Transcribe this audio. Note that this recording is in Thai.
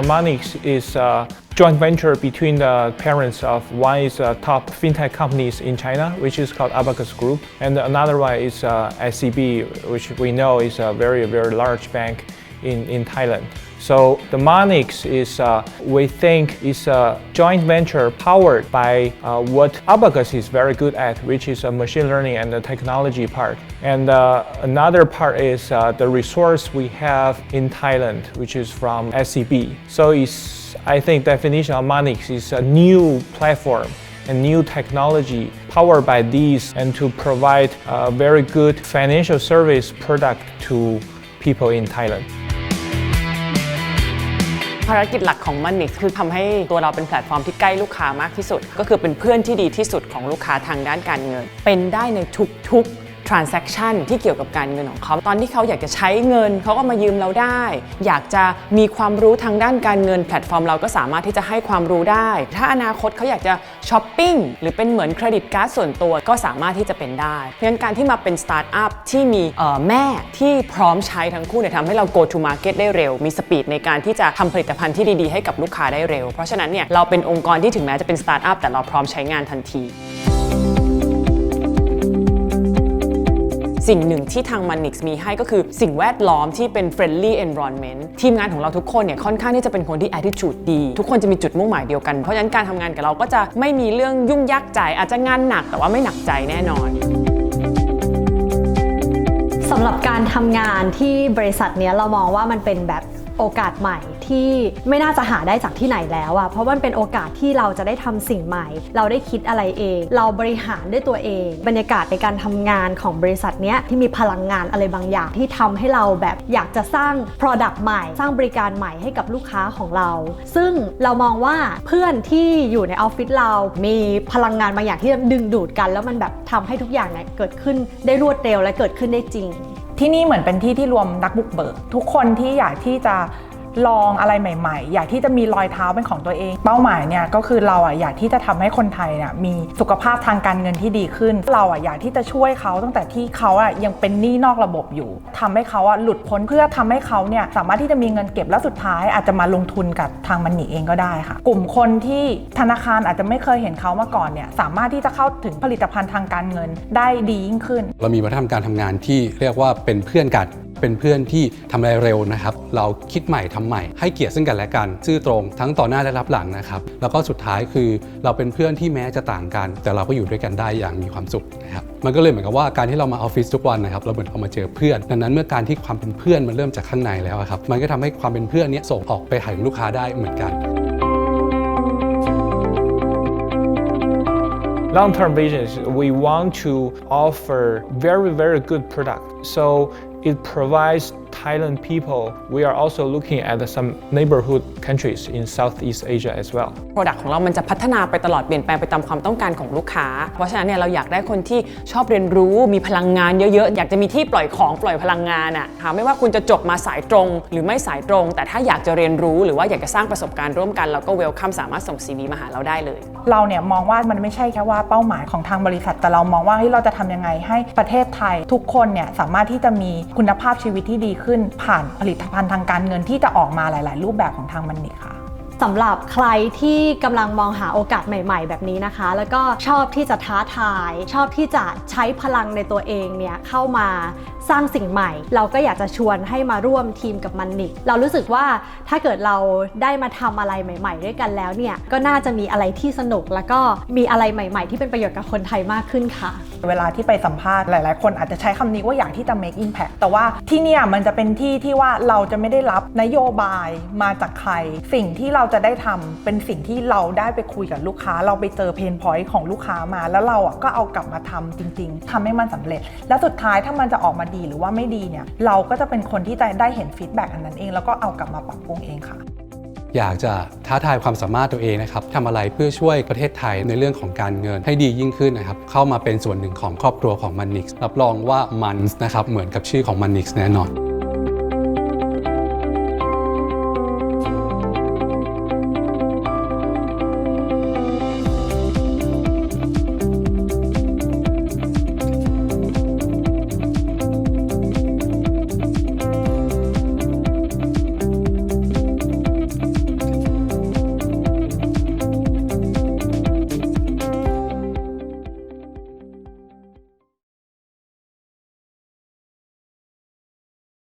Monix is a joint venture between the parents of one is uh, top fintech companies in China, which is called Abacus Group, and another one is uh, SCB, which we know is a very very large bank in, in Thailand. So the Monix is, uh, we think, is a joint venture powered by uh, what Abacus is very good at, which is a machine learning and the technology part. And uh, another part is uh, the resource we have in Thailand, which is from SCB. So it's, I think, definition of Monix is a new platform and new technology powered by these and to provide a very good financial service product to people in Thailand. ภารกิจหลักของมันนี่คือทำให้ตัวเราเป็นแพลตฟอร์มที่ใกล้ลูกค้ามากที่สุด ก็คือเป็นเพื่อนที่ดีที่สุดของลูกค้าทางด้านการเงิน เป็นได้ในทุกๆ transaction ที่เกี่ยวกับการเงินของเขา ตอนที่เขาอยากจะใช้เงินเขาก็มายืมเราได้ อยากจะมีความรู้ทางด้านการเงินแพลตฟอร์มเราก็สามารถที่จะให้ความรู้ได้ ถ้าอนาคตเขาอยากจะช้อปปิ้งหรือเป็นเหมือนเครดิตการ์ดส่วนตัวก็สามารถที่จะเป็นได้ เพราะฉะนั้นการที่มาเป็นสตาร์ทอัพที่มีแม่ที่พร้อมใช้ทั้งคู่เนี่ยทำให้เรา go to market ได้เร็ว มีสปีดในการที่จะทำผลิตภัณฑ์ที่ดีๆให้กับลูกค้าได้เร็ว เพราะฉะนั้นเนี่ยเราเป็นองค์กรที่ถึงแม้จะเป็นสตาร์ทอัพแต่เราพร้อมใช้งานทันที สิ่งหนึ่งที่ทาง Manix มีให้ก็คือสิ่งแวดล้อมที่เป็น friendly environment ทีมงานของเราทุกคนเนี่ยค่อนข้างที่จะเป็นคนที่ attitude ดี ทุกคนจะมีจุดมุ่งหมายเดียวกัน เพราะฉะนั้นการทำงานกับเราก็จะไม่มีเรื่องยุ่งยากใจ อาจจะงานหนักแต่ว่าไม่หนักใจแน่นอนสำหรับการทำงานที่บริษัทเนี้ยเรามองว่ามันเป็นแบบโอกาสใหม่ ที่ไม่น่าจะหาได้จากที่ไหนแล้วอะเพราะมันเป็นโอกาสที่เราจะได้ทำสิ่งใหม่ เราได้คิดอะไรเอง เราบริหารด้วยตัวเอง บรรยากาศในการทำงานของบริษัทเนี้ยที่มีพลังงานอะไรบางอย่างที่ทำให้เราแบบอยากจะสร้าง Product ใหม่ สร้างบริการใหม่ให้กับลูกค้าของเรา ซึ่งเรามองว่าเพื่อนที่อยู่ในออฟฟิศเรา มีพลังงานบางอย่างที่ดึงดูดกัน แล้วมันแบบทำให้ทุกอย่างเนี่ยเกิดขึ้นได้รวดเร็วและเกิดขึ้นได้จริงที่นี่เหมือนเป็นที่ที่รวมนักบุกเบิก ทุกคนที่อยากที่จะ ลองอะไรใหม่ ๆ อยากที่จะมีรอยเท้าเป็นของตัวเอง เป้าหมายเนี่ยก็คือเราอะอยากที่จะทำให้คนไทยเนี่ยมีสุขภาพทางการเงินที่ดีขึ้น เราอะอยากที่จะช่วยเขาตั้งแต่ที่เขาอะยังเป็นหนี้นอกระบบอยู่ทำให้เขาอะหลุดพ้นเพื่อทำให้เขาเนี่ยสามารถที่จะมีเงินเก็บและสุดท้าย อาจจะมาลงทุนกับทางมันนี่เองก็ได้ค่ะ กลุ่มคนที่ธนาคารอาจจะไม่เคยเห็นเขามาก่อนเนี่ยสามารถที่จะเข้าถึงผลิตภัณฑ์ทางการเงินได้ดียิ่งขึ้น เรามีวัฒนธรรมการทำงานที่เรียกว่าเป็นเพื่อนกัน เป็นเพื่อนที่ทำอะไรเร็วนะครับ เราคิดใหม่ทำใหม่ ให้เกียรติซึ่งกันและกัน ซื่อตรงทั้งต่อหน้าและรับหลังนะครับ แล้วก็สุดท้ายคือเราเป็นเพื่อนที่แม้จะต่างกัน แต่เราก็อยู่ด้วยกันได้อย่างมีความสุขนะครับมันก็เลยเหมือนกับว่าการที่เรามาออฟฟิศทุกวันนะครับเราเหมือนเรามาเจอเพื่อน ดังนั้นเมื่อการที่ความเป็นเพื่อนมันเริ่มจากข้างในแล้วครับมันก็ทำให้ความเป็นเพื่อนนี้ส่งออกไปหาลูกค้าได้เหมือนกัน long-term vision is we want to offer very very good product so it provides thailand people we are also looking at some neighborhood countries in southeast asia as well Product ของเรามันจะพัฒนาไปตลอดเปลี่ยนแปลงไปตามความต้องการของลูกค้า เพราะฉะนั้นเนี่ยเราอยากได้คนที่ชอบเรียนรู้มีพลังงานเยอะๆ อยากจะมีที่ปล่อยของปล่อยพลังงานอะค่ะไม่ว่าคุณจะจบมาสายตรง หรือไม่สายตรง แต่ถ้าอยากจะเรียนรู้หรือว่าอยากจะสร้างประสบการณ์ร่วมกันเราก็เวลคัมสามารถส่ง CV มาหาเราได้เลย เราเนี่ยมองว่ามันไม่ใช่แค่ว่าเป้าหมายของทางบริษัท แต่เรามองว่าเฮ้ยเราจะทำยังไงให้ประเทศไทย ทุกคนเนี่ยสามารถที่จะมีคุณภาพชีวิตที่ดีขึ้นผ่านผลิตภัณฑ์ทางการเงินที่จะออกมาหลาย ๆ รูปแบบของทางมันนี่ค่ะ สำหรับใครที่กำลังมองหาโอกาสใหม่ ๆ แบบนี้นะคะ แล้วก็ชอบที่จะท้าทาย ชอบที่จะใช้พลังในตัวเองเนี่ยเข้ามาสร้างสิ่งใหม่ เราก็อยากจะชวนให้มาร่วมทีมกับมันนิกเรารู้สึกว่าถ้าเกิดเราได้มาทำอะไรใหม่ ๆ ด้วยกันแล้วเนี่ยก็น่าจะมีอะไรที่สนุก แล้วก็มีอะไรใหม่ ๆ ที่เป็นประโยชน์กับคนไทยมากขึ้นค่ะ เวลาที่ไปสัมภาษณ์หลาย ๆ คนอาจจะใช้คำนี้ว่าอยากที่จะ make impact แต่ว่าที่เนี่ยมันจะเป็นที่ที่ว่าเราจะไม่ได้รับนโยบายมาจากใคร สิ่งที่เราจะได้ทำเป็นสิ่งที่เราได้ไปคุยกับลูกค้า เราไปเจอเพนพอยต์ของลูกค้ามา แล้วเราอะก็เอากลับมาทำจริง ๆทำให้มันสำเร็จ แล้วสุดท้ายถ้ามันจะออกมาดีหรือว่าไม่ดีเนี่ยเราก็จะเป็นคนที่จะได้เห็นฟีดแบ็กอันนั้นเอง แล้วก็เอากลับมาปรับปรุงเองค่ะอยากจะท้าทายความสามารถตัวเองนะครับทำอะไรเพื่อช่วยประเทศไทยในเรื่องของการเงินให้ดียิ่งขึ้นนะครับ เข้ามาเป็นส่วนหนึ่งของครอบครัวของมันนิกรับรองว่ามันนะครับ เหมือนกับชื่อของมันนิกแน่นอน